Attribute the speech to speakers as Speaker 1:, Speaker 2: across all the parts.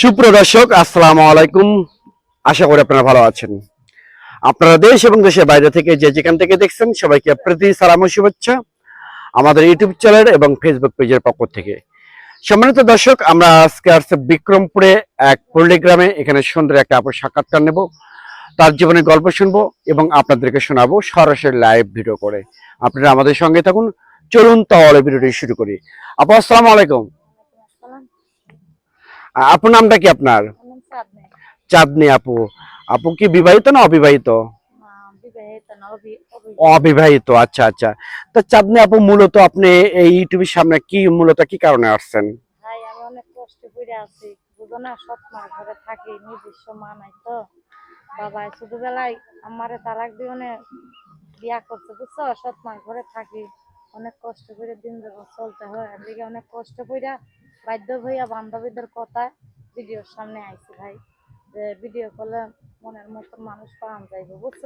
Speaker 1: সুপ্রদর্শক আসসালামু আলাইকুম। আশা করি আপনারা ভালো আছেন। আপনারা দেশ এবং দেশের বাইরে থেকে যে যেখান থেকে দেখছেন, সবাইকে প্রীতি, সালাম ও শুভেচ্ছা। আমাদের ইউটিউব চ্যানেল এবং ফেসবুক পেজের পক্ষ থেকে। সম্মানিত দর্শক, আমরা আজকে আসছে বিক্রমপুরে এক পল্লী গ্রামে এখানে সুন্দর একটা আপুর সাক্ষাৎকার নেব। তার জীবনের গল্প শুনব এবং আপনাদেরকে শোনাবো সরাসরি লাইভ ভিডিও করে। আপনারা আমাদের সঙ্গে থাকুন। চলুন তাহলে ভিডিওটি শুরু করি। আপু, আসসালামু আলাইকুম। আ- আপুর নামটা কি আপনার? চাঁদনি। আপু। আপু কি বিবাহিত না অবিবাহিত? অবিবাহিত। আচ্ছা আচ্ছা। তো চাঁদনি আপু মূলত আপনি এই ইউটিউবের সামনে কি মূলত কি কারণে আসছেন?
Speaker 2: ভাই আমি অনেক কষ্ট করে আছি। বুঝো না সৎ ঘরে থাকি নিজস্ব মা নাই তো। বাবা ছোটবেলায় আমারে তালাক দিয়ে অনেক বিয়া করছে বুঝছ? সৎ ঘরে থাকি। অনেক কষ্ট করে দিন চলতে হয়। এদিকে অনেক কষ্ট করে বাধ্য হইয়া বান্ধবীদের কথা ভিডিওর সামনে আইছি ভাই। যে ভিডিও করলে মনের মতো মানুষ পাওয়া যাইবে বুঝছ?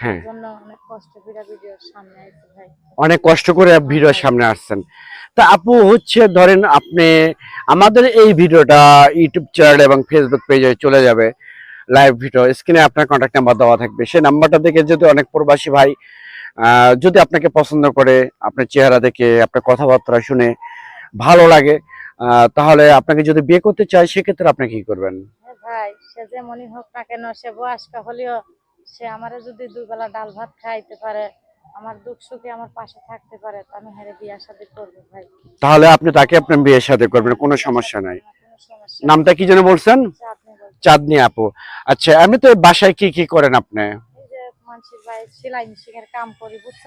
Speaker 1: হ্যাঁ।
Speaker 2: অনেক কষ্ট করে ভিডিওর সামনে ভাই।
Speaker 1: অনেক কষ্ট করে ভিডিওর সামনে আসছেন। তা আপু হচ্ছে ধরেন আপনি আমাদের এই ভিডিওটা ইউটিউব চ্যানেল এবং ফেসবুক পেজে চলে যাবে লাইভ ভিডিও স্ক্রিনে আপনার কন্ট্যাক্ট নাম্বার দেওয়া থাকবে। সেই নাম্বারটা দেখে যদি অনেক প্রবাসী ভাই যদি আপনাকে পছন্দ করে আপনার চেহারা দেখে আপনার কথাবার্তা শুনে ভালো লাগে তাহলে আপনাকে যদি বিয়ে করতে চায় সেক্ষেত্রে আপনি কি করবেন?
Speaker 2: ভাই সে যেমনই হোক না কেন সে বয়স্ক হলেও সে আমারে যদি দুবেলা ডাল ভাত খাইতে পারে আমার দুঃখ সুখে আমার পাশে থাকতে পারে আমি হেরে বিয়ার সাথে করব ভাই।
Speaker 1: তাহলে আপনি তাকে আপনার বিয়ের সাথে করবেন কোনো সমস্যা নাই। নামটা কি যেন বলছেন। চাঁদনি আপু। আচ্ছা আমি তো বাসায় কি কি করেন আপনি?
Speaker 2: এই যে মানুষের ভাই সেলাই মেশিন এর কাম করি বুঝছ?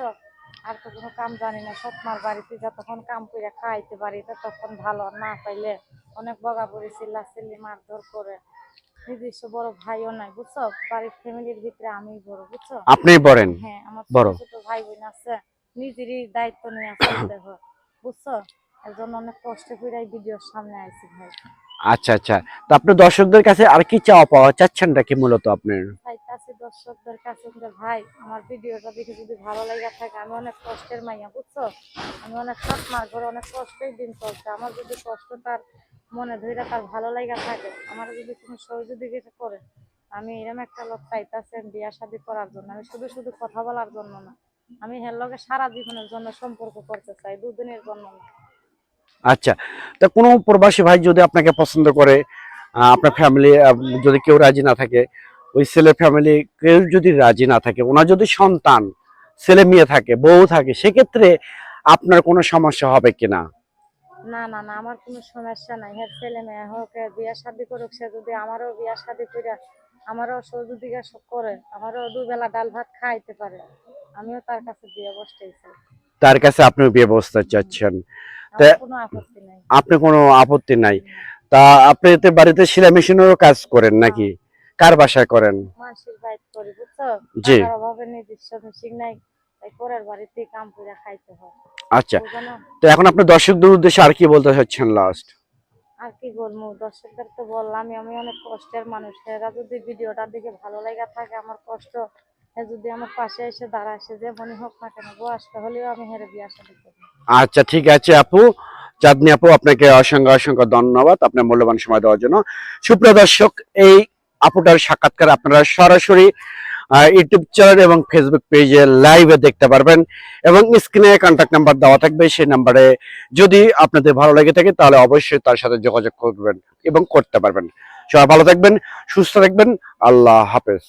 Speaker 2: আর তো কোনো কাম জানি না সৎমার বাড়িতে যতক্ষণ কাম করে খাইতে পারি ততক্ষণ ভালো না পাইলে অনেক বগা পড়ি চিল্লা চিল্লি মারধর করে। নিজস্ব বড় ভাইও নাই বুঝছ? বাড়ির ফ্যামিলির ভিতরে আমি বড় বুঝছ?
Speaker 1: আপনিই বলেন।
Speaker 2: হ্যাঁ আমার
Speaker 1: বড়।
Speaker 2: ছোট ভাই বোন আছে নিজেরই দায়িত্ব নিয়ে বুঝছ? এর জন্য অনেক কষ্ট করে ভিডিওর সামনে আইছি ভাই।
Speaker 1: আচ্ছা আচ্ছা। তো আপনি দর্শকদের কাছে আর কি চাওয়া পাওয়া চাচ্ছেন কি মূলত আপনার
Speaker 2: দর্শকদের কাছে ভাই, আমার ভিডিওটা দেখে যদি ভালো লাগে থাকে, আমি অনেক কষ্টের মাইয়া, বুঝছ? আমি অনেক সাত মাস ধরে অনেক কষ্টের দিন চলছে। আমার যদি কষ্ট তার মনে ধরে তার ভালো লাগা থাকে, আমার যদি কোনো সহযোগিতা করে, আমি এরকম একটা লোক চাইতেছি বিয়া শাদি করার জন্য। আমি শুধু শুধু কথা বলার জন্য না, আমি হের লগে সারা জীবনের জন্য সম্পর্ক করতে চাই, দুদিনের জন্য না।
Speaker 1: আচ্ছা তা কোনো প্রবাসী ভাই যদি আপনাকে পছন্দ করে আপনার ফ্যামিলি যদি কেউ রাজি না থাকে ওই ছেলে ফ্যামিলি কেউ যদি রাজি না থাকে ওনার যদি সন্তান ছেলে মেয়ে থাকে বউ থাকে সেক্ষেত্রে আপনার কোনো সমস্যা হবে কিনা
Speaker 2: না? না না আমার কোনো সমস্যা নাই। হ্যাঁ ছেলে মেয়ে হোক এ বিয়া শাদি করুক সে যদি আমারও বিয়া শাদি করে আমারও সহযোগিতা করে আমারও দুবেলা ডাল ভাত খাইতে পারে আমিও তার কাছে বিয়ে বসতেছি
Speaker 1: তার কাছে আপনি বিয়ে বসতে চাচ্ছেন। আপনি কোনো আপত্তি নাই। তা আপনি বাড়িতে সেলাই মেশিনেরও কাজ করেন নাকি? কার বাসায় করেন?
Speaker 2: মাসির বাইত করি বুঝছ?
Speaker 1: জি।
Speaker 2: অভাবে নিজস্ব মেশিন নাই তাই পরের বাড়িতে কাম করে খাইতে হয়।
Speaker 1: আচ্ছা। তো এখন আপনি দর্শকদের উদ্দেশ্যে আর কি বলতে চাচ্ছেন লাস্ট
Speaker 2: আর কি বলব? দর্শকদের তো বললামই আমি অনেক কষ্টের মানুষ। এরা যদি ভিডিওটা দিকে ভালো লাগা থাকে আমার কষ্ট যদি আমার পাশে এসে দাঁড়ায় সে যে মনে হোক না কেন বয়স্ক হলেও আমি হেরে বিয়া করি।
Speaker 1: আচ্ছা ঠিক আছে আপু। চাঁদনি আপু আপনাকে অসংখ্য অসংখ্য ধন্যবাদ আপনার মূল্যবান সময় দেওয়ার জন্য। সুপ্রিয় দর্শক এই আপুটার সাক্ষাৎকার আপনারা সরাসরি ইউটিউব চ্যানেল এবং ফেসবুক পেজে লাইভে দেখতে পারবেন এবং স্ক্রিনে কন্ট্যাক্ট নাম্বার দেওয়া থাকবে, সেই নাম্বারে যদি আপনাদের ভালো লেগে থাকে তাহলে অবশ্যই তার সাথে যোগাযোগ করবেন এবং করতে পারবেন। সবাই ভালো থাকবেন, সুস্থ থাকবেন, আল্লাহ হাফেজ।